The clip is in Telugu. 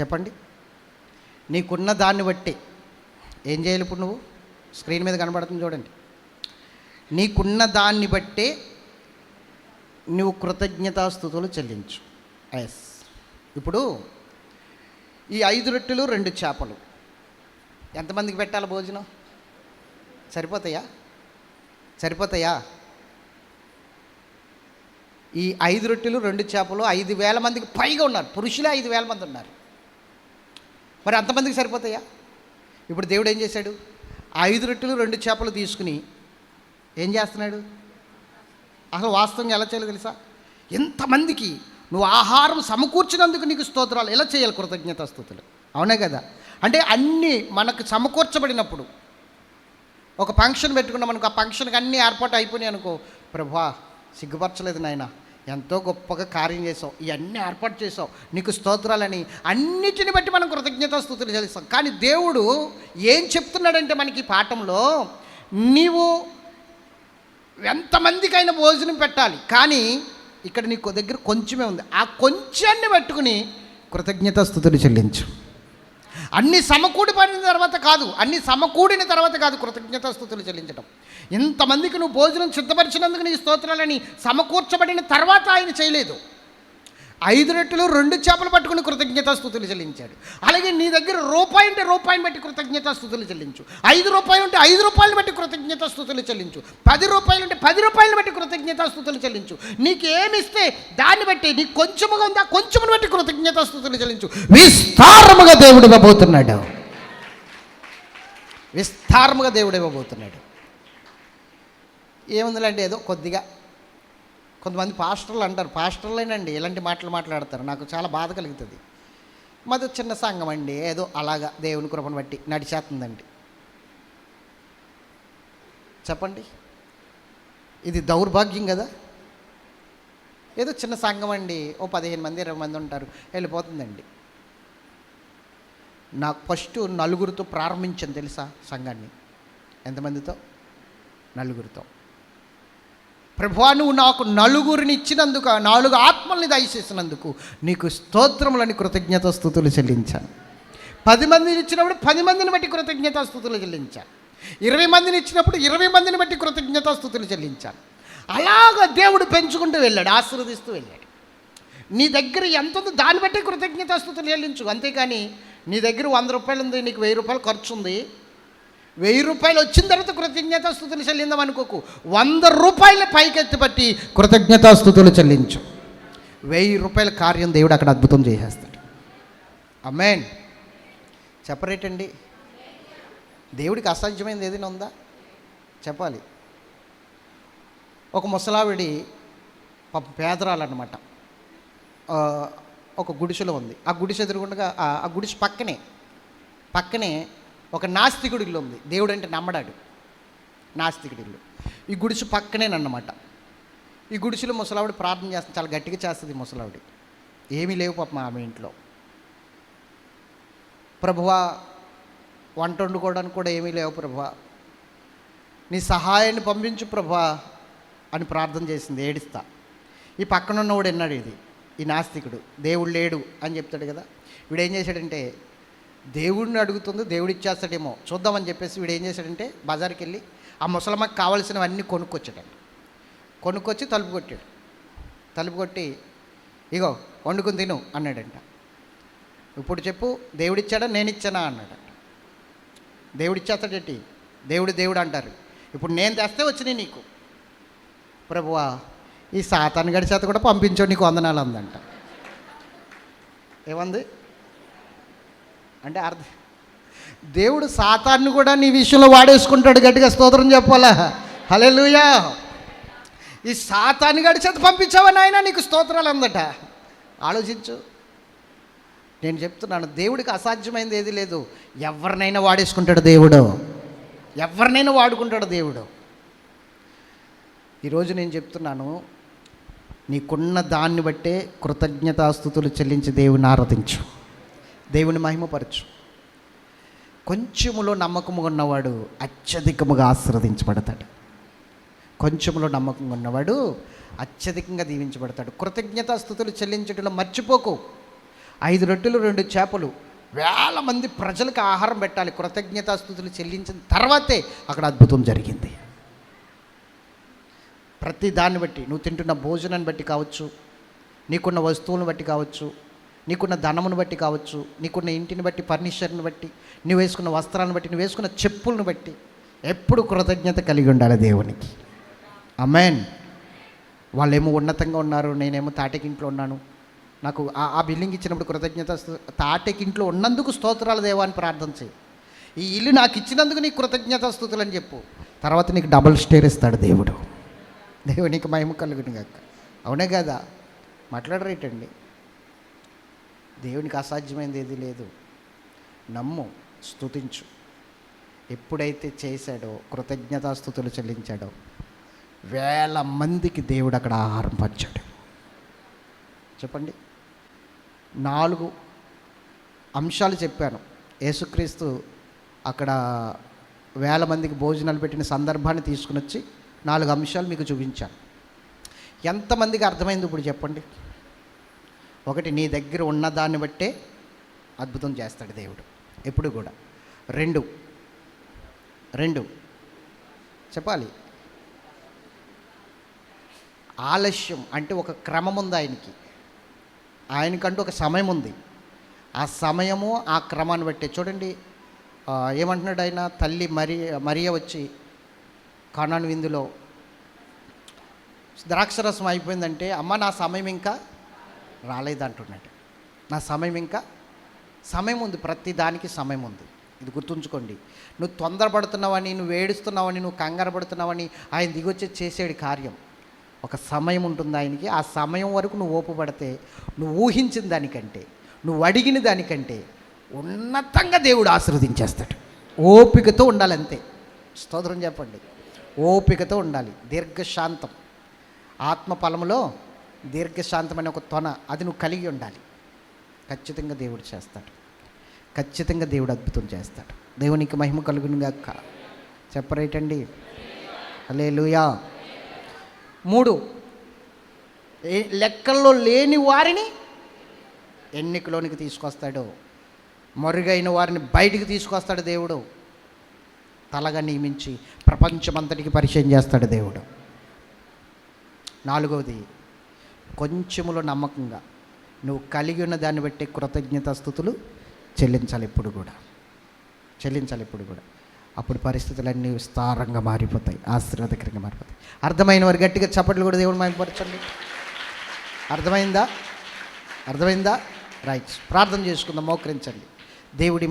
చెప్పండి. నీకున్న దాన్ని బట్టి ఏం చేయాలి ఇప్పుడు నువ్వు? స్క్రీన్ మీద కనబడుతుంది చూడండి. నీకున్న దాన్ని బట్టే నువ్వు కృతజ్ఞతాస్థుతులు చెల్లించు. ఎస్ ఇప్పుడు ఈ ఐదు రొట్టెలు రెండు చేపలు. ఎంతమందికి పెట్టాలి భోజనం? సరిపోతాయా? సరిపోతాయా? ఈ ఐదు రొట్టెలు రెండు చేపలు ఐదు వేల మందికి పైగా ఉన్నారు. పురుషులే ఐదు వేల మంది ఉన్నారు. మరి అంతమందికి సరిపోతాయా? ఇప్పుడు దేవుడు ఏం చేశాడు? ఆ ఐదు రొట్టెలు రెండు చేపలు తీసుకుని ఏం చేస్తున్నాడు? అసలు వాస్తవంగా ఎలా చేయాలో తెలుసా? ఎంతమందికి నువ్వు ఆహారం సమకూర్చినందుకు నీకు స్తోత్రాలు. ఎలా చేయాలి కృతజ్ఞత స్థుతులు. అవునే కదా? అంటే అన్నీ మనకు సమకూర్చబడినప్పుడు ఒక ఫంక్షన్ పెట్టుకున్నాం అనుకో ఆ ఫంక్షన్కి అన్నీ ఏర్పాటు అయిపోయినాయి అనుకో ప్రభా సిగ్గుపరచలేదు నాయన. ఎంతో గొప్పగా కార్యం చేసావు ఇవన్నీ ఏర్పాటు చేసావు నీకు స్తోత్రాలని అన్నిటిని బట్టి మనం కృతజ్ఞత స్థుతులు చేస్తాం కానీ దేవుడు ఏం చెప్తున్నాడంటే మనకి పాఠంలో నీవు ఎంతమందికైనా భోజనం పెట్టాలి కానీ ఇక్కడ నీకు దగ్గర కొంచెమే ఉంది. ఆ కొంచాన్ని పట్టుకుని కృతజ్ఞత స్థుతులు చెల్లించు. అన్ని సమకూడిపడిన తర్వాత కాదు అన్ని సమకూడిన తర్వాత కాదు కృతజ్ఞత స్థుతులు చెల్లించడం ఇంతమందికి నువ్వు భోజనం సిద్ధపరిచినందుకు నీ స్తోత్రాలని సమకూర్చబడిన తర్వాత ఆయన చేయలేదు. ఐదు రెట్లు రెండు చేపలు పట్టుకుని కృతజ్ఞతాస్థుతులు చెల్లించాడు. అలాగే నీ దగ్గర రూపాయి ఉంటే రూపాయిని బట్టి కృతజ్ఞతాస్థుతులు చెల్లించు. ఐదు రూపాయలు ఉంటే ఐదు రూపాయలు బట్టి కృతజ్ఞతాస్థుతులు చెల్లించు. పది రూపాయలు ఉంటే పది రూపాయలు బట్టి కృతజ్ఞతాస్థుతులు చెల్లించు. నీకు ఏమి ఇస్తే దాన్ని బట్టి నీకు కొంచెముగా ఉందా కొంచెమును బట్టి కృతజ్ఞతాస్థుతులు చెల్లించు. విస్తారముగా దేవుడు ఇవ్వబోతున్నాడు. విస్తారముగా దేవుడు ఇవ్వబోతున్నాడు. ఏముందిలంటే ఏదో కొద్దిగా కొంతమంది పాస్టర్లు అంటారు పాస్టర్లేనండి ఇలాంటి మాటలు మాట్లాడతారు నాకు చాలా బాధ కలుగుతుంది. మాది చిన్న సంఘం అండి ఏదో అలాగా దేవుని కృపను బట్టి నడిచేస్తుందండి. చెప్పండి. ఇది దౌర్భాగ్యం కదా? ఏదో చిన్న సంఘం అండి ఓ పదిహేను మంది ఇరవై మంది ఉంటారు వెళ్ళిపోతుందండి. నాకు ఫస్ట్ నలుగురితో ప్రారంభించాను తెలుసా సంఘాన్ని? ఎంతమందితో? నలుగురితో. ప్రభువా నువ్వు నాకు నలుగురిని ఇచ్చినందుకు నాలుగు ఆత్మల్ని దయచేసినందుకు నీకు స్తోత్రములని కృతజ్ఞత స్థుతులు చెల్లించాను పది మందిని ఇచ్చినప్పుడు పది మందిని బట్టి కృతజ్ఞత స్థుతులు చెల్లించాను ఇరవై మందిని ఇచ్చినప్పుడు ఇరవై మందిని బట్టి కృతజ్ఞత స్థుతులు చెల్లించాను అలాగ దేవుడు పెంచుకుంటూ వెళ్ళాడు ఆశీర్వదిస్తూ వెళ్ళాడు. నీ దగ్గర ఎంత ఉందో దాన్ని బట్టి కృతజ్ఞత స్థుతులు చెల్లించు. అంతేకాని నీ దగ్గర వంద రూపాయలు ఉంది నీకు వెయ్యి రూపాయలు ఖర్చు ఉంది వెయ్యి రూపాయలు వచ్చిన తర్వాత కృతజ్ఞతాస్థుతులు చెల్లిందాం అనుకోకు. వంద రూపాయల పైకెత్తి బట్టి కృతజ్ఞతాస్థుతులు చెల్లించు. వెయ్యి రూపాయల కార్యం దేవుడు అక్కడ అద్భుతం చేసేస్తాడు. అమ్మేన్ చెప్పరేటండి? దేవుడికి అసాధ్యమైనది ఏదైనా ఉందా? చెప్పాలి. ఒక ముసలావిడి పాప పేదరాలన్నమాట. ఒక గుడిసెలో ఉంది. ఆ గుడిసె ఎదురుగుండగా ఆ గుడిసె పక్కనే పక్కనే ఒక నాస్తికుడి ఇల్లు ఉంది. దేవుడు అంటే నమ్మడాడు. నాస్తికుడి ఇల్లు. ఈ పక్కనే పక్కనేనన్నమాట. ఈ గుడిసెలో ముసలావిడ ప్రార్థన చేస్తుంది. చాలా గట్టిగా చేస్తుంది ముసలావిడి. ఏమీ లేవు పాపం ఆమె ఇంట్లో. ప్రభువా వంట వండుకోవడానికి కూడా ఏమీ లేవు ప్రభువా. నీ సహాయాన్ని పంపించు ప్రభా అని ప్రార్థన చేసింది. ఏడుస్తా. ఈ పక్కన ఉన్నవాడు ఎన్నాడు ఇది? ఈ నాస్తికుడు. దేవుడు లేడు అని చెప్తాడు కదా. వీడు ఏం చేశాడంటే దేవుడిని అడుగుతుంది దేవుడు ఇచ్చేస్తాడేమో చూద్దామని చెప్పేసి వీడు ఏం చేశాడంటే బజార్కి వెళ్ళి ఆ ముసలమ్మకి కావాల్సినవన్నీ కొనుక్కొచ్చాడండి కొనుక్కొచ్చి తలుపు కొట్టాడు. తలుపు కొట్టి ఇగో వండుకుని తిను అన్నాడంట. ఇప్పుడు చెప్పు దేవుడిచ్చాడా నేను ఇచ్చానా అన్నాడంట దేవుడిచ్చేస్తాడేంటి? దేవుడు దేవుడు అంటారు. ఇప్పుడు నేను తెస్తే వచ్చినాయి నీకు. ప్రభువా ఈ సాతాన్ గడి చేత కూడా పంపించో నీకు వందనాలు అందంట. ఏమంది? అంటే అర్థం దేవుడు సాతాన్ని కూడా నీ విషయంలో వాడేసుకుంటాడు గట్టిగా స్తోత్రం చెప్పాలా? హల్లెలూయా. ఈ సాతాన్ని గడిచేది పంపించావని పంపించావా నీకు స్తోత్రాలు అందట? ఆలోచించు. నేను చెప్తున్నాను దేవుడికి అసాధ్యమైనది ఏది లేదు. ఎవరినైనా వాడేసుకుంటాడు దేవుడు. ఎవరినైనా వాడుకుంటాడు దేవుడు. ఈరోజు నేను చెప్తున్నాను నీకున్న దాన్ని బట్టే కృతజ్ఞతాస్థుతులు చెల్లించి దేవుని ఆరాధించు. దేవుని మహిమపరచు. కొంచెములో నమ్మకముగా ఉన్నవాడు అత్యధికముగా ఆశీర్వదించబడతాడు. కొంచెంలో నమ్మకంగా ఉన్నవాడు అత్యధికంగా దీవించబడతాడు. కృతజ్ఞతాస్థుతులు చెల్లించడంలో మర్చిపోకు. ఐదు రొట్టెలు రెండు చేపలు. వేల మంది ప్రజలకు ఆహారం పెట్టాలి. కృతజ్ఞతాస్థుతులు చెల్లించిన తర్వాతే అక్కడ అద్భుతం జరిగింది. ప్రతి దాన్ని బట్టి నువ్వు తింటున్న భోజనాన్ని బట్టి కావచ్చు నీకున్న వస్తువులను బట్టి కావచ్చు నీకున్న ధనమును బట్టి కావచ్చు నీకున్న ఇంటిని బట్టి ఫర్నిచర్ని బట్టి నువ్వు వేసుకున్న వస్త్రాలను బట్టి నువ్వు వేసుకున్న చెప్పులను బట్టి ఎప్పుడు కృతజ్ఞత కలిగి ఉండాలి దేవునికి. అమెన్ వాళ్ళేమో ఉన్నతంగా ఉన్నారు నేనేమో తాటకింట్లో ఉన్నాను. నాకు ఆ- బిల్డింగ్ ఇచ్చినప్పుడు కృతజ్ఞత తాటకింట్లో ఉన్నందుకు స్తోత్రాలు దేవా అని ప్రార్థన చేయి. ఈ ఇల్లు నాకు ఇచ్చినందుకు నీకు కృతజ్ఞత స్థుతులు అని చెప్పు. తర్వాత నీకు డబుల్ స్టేర్ ఇస్తాడు దేవుడు. దేవునికి మహిమ కలుగును కాక అవునే కదా? మాట్లాడరేటండి. దేవునికి అసాధ్యమైనది ఏది లేదు. నమ్ము స్థుతించు ఎప్పుడైతే చేశాడో కృతజ్ఞతాస్థుతులు చెల్లించాడో వేల మందికి దేవుడు అక్కడ ఆహారం పంచాడు. చెప్పండి. నాలుగు అంశాలు చెప్పాను. యేసుక్రీస్తు అక్కడ వేల మందికి భోజనాలు పెట్టిన సందర్భాన్ని తీసుకుని వచ్చి నాలుగు అంశాలు మీకు చూపించాను. ఎంతమందికి అర్థమైంది ఇప్పుడు చెప్పండి? ఒకటి నీ దగ్గర ఉన్న దాన్ని బట్టే అద్భుతం చేస్తాడు దేవుడు. ఎప్పుడు కూడా. రెండు. రెండు. చెప్పాలి. ఆలస్యం అంటే ఒక క్రమం ఉంది ఆయనకి. ఆయనకంటూ ఒక సమయం ఉంది. ఆ సమయము ఆ క్రమాన్ని బట్టి. చూడండి ఏమంటున్నాడు ఆయన? తల్లి మరి మరియ వచ్చి కానాను విందులో. ద్రాక్షరసం అయిపోయిందంటే అమ్మ నా సమయం ఇంకా రాలేదంటున్నాడు నా సమయం ఇంకా? సమయం ఉంది ప్రతి దానికి సమయం ఉంది. ఇది గుర్తుంచుకోండి. నువ్వు తొందరపడుతున్నావని నువ్వు ఏడుస్తున్నావని నువ్వు కంగారు పడుతున్నావని ఆయన దిగొచ్చి చేసేడు కార్యం. ఒక సమయం ఉంటుంది ఆయనకి. ఆ సమయం వరకు నువ్వు ఓపుపడితే నువ్వు ఊహించిన దానికంటే నువ్వు అడిగిన దానికంటే ఉన్నతంగా దేవుడు ఆశీర్వదించేస్తాడు. ఓపికతో ఉండాలి అంతే స్తోత్రం చెప్పండి. ఓపికతో ఉండాలి. దీర్ఘశాంతం. ఆత్మ ఫలములో దీర్ఘశాంతమైన ఒక తొన అది నువ్వు కలిగి ఉండాలి. ఖచ్చితంగా దేవుడు చేస్తాడు. ఖచ్చితంగా దేవుడు అద్భుతం చేస్తాడు. దేవునికి మహిమ కలుగును చెప్పరేటండి? అలే లూయా మూడు ఏ- లెక్కల్లో లేని వారిని ఎన్నికలోనికి తీసుకొస్తాడు. మరుగైన వారిని బయటికి తీసుకొస్తాడు దేవుడు. తలగా నియమించి ప్రపంచమంతటికి పరిచయం చేస్తాడు దేవుడు. నాలుగవది కొంచెములో నమ్మకంగా నువ్వు కలిగి ఉన్న దాన్ని బట్టి కృతజ్ఞత స్థుతులు చెల్లించాలి ఇప్పుడు కూడా. చెల్లించాలి ఇప్పుడు కూడా. అప్పుడు పరిస్థితులన్నీ విస్తారంగా మారిపోతాయి ఆశీర్వాదకరంగా మారిపోతాయి. అర్థమైన వారు గట్టిగా చప్పట్లు కూడా దేవుడు మైపరచండి అర్థమైందా? అర్థమైందా? రైట్. ప్రార్థన చేసుకుందాం మోకరించండి. దేవుడి